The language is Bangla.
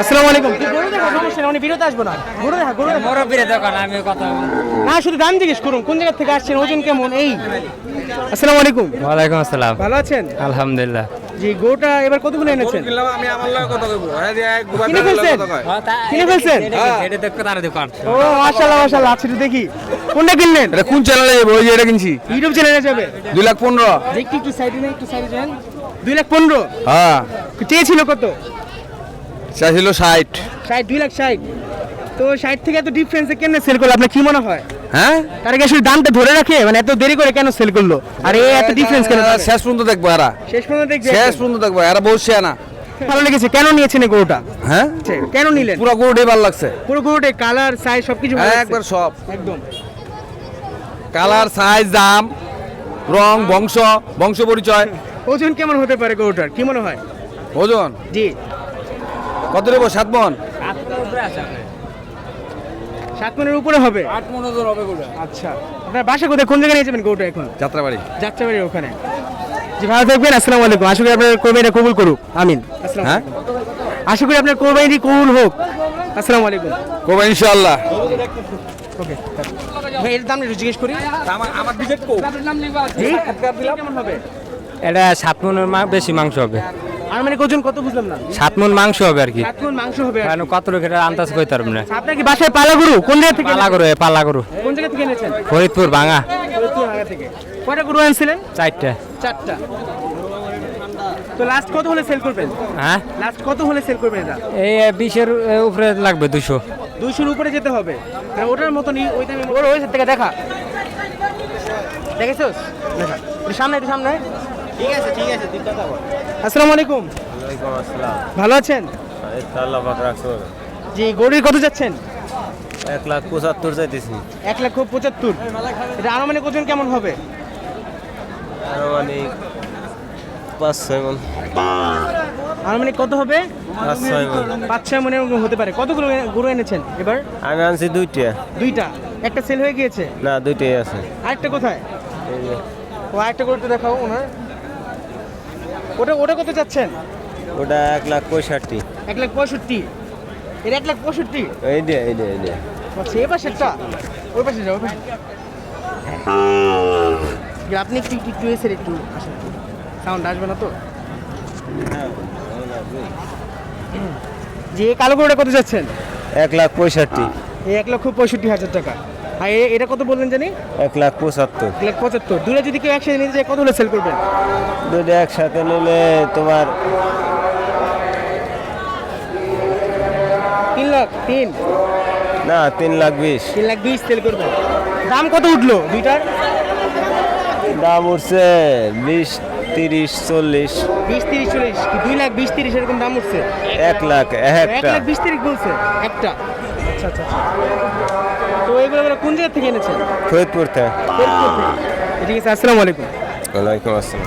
আসসালামু আলাইকুম। তুই গরু দেখা সমস্যা নেই উনি বিরত আসব না। গরু দেখা গরু দেখা। মুরব্বীর দোকান আমি কথা না শুধু দাম জিজ্ঞেস করুন কোন জায়গা থেকে আসছেন ওজন কেমন এই। আসসালামু আলাইকুম। ওয়ালাইকুম আসসালাম। ভালো আছেন? আলহামদুলিল্লাহ। জি গরুটা এবার কতগুলো এনেছেন? আমি আমার লগে কথা কইবো হ্যাঁ যে দুবার কিনে ফেলছেন? কিনে ফেলছেন? এটা দেখো তার দোকান ও মাশাআল্লাহ মাশাআল্লাহ আচ্ছা দেখি। কোনটা কিনলেন? এটা কোন চ্যানেলে যাব? ওই যে এটা কিনছি। ইউটিউব চ্যানেলে যাবে? দুই লাখ পনেরো। দেখি একটু সাইডে নেই একটু সাইডে যান। দুই লাখ পনেরো? হ্যাঁ। চেয়েছিল কত? চাইছিল ষাট। ষাট দুই লাখ ষাট। তো ষাট থেকে এত ডিফারেন্সে কেন সেল করল? আপনার কি মনে হয়? হ্যাঁ? তার আসলে দামটা ধরে রাখে মানে এত দেরি করে কেন সেল করল? আর এই এত ডিফারেন্স কেন শেষ পর্যন্ত দেখব এরা। শেষ পর্যন্ত দেখবে শেষ পর্যন্ত দেখব এরা বসছে না। ভালো লেগেছে কেন নিয়েছেন এই গরুটা? হ্যাঁ? কেন নিলেন? পুরো গরুটাই ভালো লাগছে। পুরো গরুটা কালার সাইজ সবকিছু ভালো একবার সব। একদম। কালার সাইজ দাম রং বংশ বংশ পরিচয়। ওজন কেমন হতে পারে গরুটার? কি মনে হয়? ওজন? জি। কত নেব? সাত মন? সাত মনের উপরে হবে? আট মন ওজন হবে গরু আচ্ছা। আপনার বাসা কোথায়? কোন জায়গায় নিয়ে যাবেন গরুটা এখন? যাত্রাবাড়ি। যাত্রাবাড়ির ওখানে। জি ভালো থাকবেন আসসালামু আলাইকুম। আশা করি আপনার কোরবানিটা কবুল করুক। আমিন। আসসালামু হ্যাঁ? আশা করি আপনার কোরবানি কবুল হোক। আসসালামু আলাইকুম। করব ইনশাল্লাহ ওকে ভাই এর দাম একটু জিজ্ঞেস করি। আমার আমার বিজেট কো। জি? কেমন হবে? এটা সাত মনের মা- বেশি মাংস হবে। আর মানে ওজন কত বুঝলাম না? সাত মন মাংস হবে আর কি। সাত মন মাংস হবে কারণ কত লোকের আন্দাজ না। আপনার কি বাসায় পালা গরু? কোন জায়গা থেকে পালা গরু এ পালা গরু। কোন জায়গা থেকে এনেছেন? ফরিদপুর ভাঙা। ফরিদপুর থেকে। কয়টা গরু আনছিলেন? চারটে। চারটা। তো লাস্ট কত হলে সেল করবেন? হ্যাঁ? লাস্ট কত হলে সেল করবেন এটা? এই বিশের উপরে লাগবে দুশো। দুইশোর উপরে যেতে হবে। না, ওটার মতনই ওই দামে ওর ওই থেকে দেখা। দেখেছোস? দেখা। সামনে একটু সামনে। ঠিক আছে ঠিক আছে তুই কথা বল আসসালামু আলাইকুম। ভালো আছেন? আল্লাহ পাক রাখছো জি গরুর কত যাচ্ছেন? এক লাখ পঁচাত্তর চাইতেছি। এক লক্ষ পঁচাত্তর। এটা আনুমানিক ওজন কেমন হবে? আরও মানে পাঁচ ছয় মন। আনুমানিক কত হবে? পাঁচ ছয় মন। পাঁচ ছয় মনের হতে পারে। কতগুলো গরু এনেছেন এবার? আমি আনছি দুইটা। দুইটা। একটা সেল হয়ে গিয়েছে? না দুইটাই আছে। আরেকটা কোথায়? ও আরেকটা গরু দেখাও ওনার। ওটা ওটা কত চাচ্ছেন? ওটা এক লাখ পঁয়ষট্টি। এক লাখ পঁয়ষট্টি। এর এক লাখ পঁয়ষট্টি? এই দিয়ে এই দিয়ে এই আচ্ছা এ পাশেরটা ওই পাশে যাও ওই পাশে। যে আপনি একটু একটু একটু এসে একটু আসুন। সাউন্ড আসবে না তো? যে কালো গরুটা কত যাচ্ছেন এক লাখ পঁয়ষট্টি। এই এক লক্ষ পঁয়ষট্টি হাজার টাকা। আর এটা কত বললেন জানি? এক লাখ পঁচাত্তর। এক লাখ পঁচাত্তর। দূরে যদি কেউ একসাথে নিতে চায় কত হলে সেল করবেন? দুইটা একসাথে নিলে তোমার তিন লাখ তিন? না তিন লাখ বিশ। তিন লাখ বিশ সেল করবেন। দাম কত উঠল দুইটার? দাম উঠছে বিশ তিরিশ চল্লিশ। বিশ তিরিশ চল্লিশ। দুই লাখ বিশ তিরিশ এরকম দাম উঠছে? এক লাখ এক লাখ বিশ তিরিশ বলছে। একটা। আচ্ছা আচ্ছা আচ্ছা। এগুলো কোন জায়গা থেকে এনেছেন? ফরিদপুর থেকে। ফরিদপুর থেকে। ঠিক আছে আসসালামু আলাইকুম। ওয়ালাইকুম আসসালাম।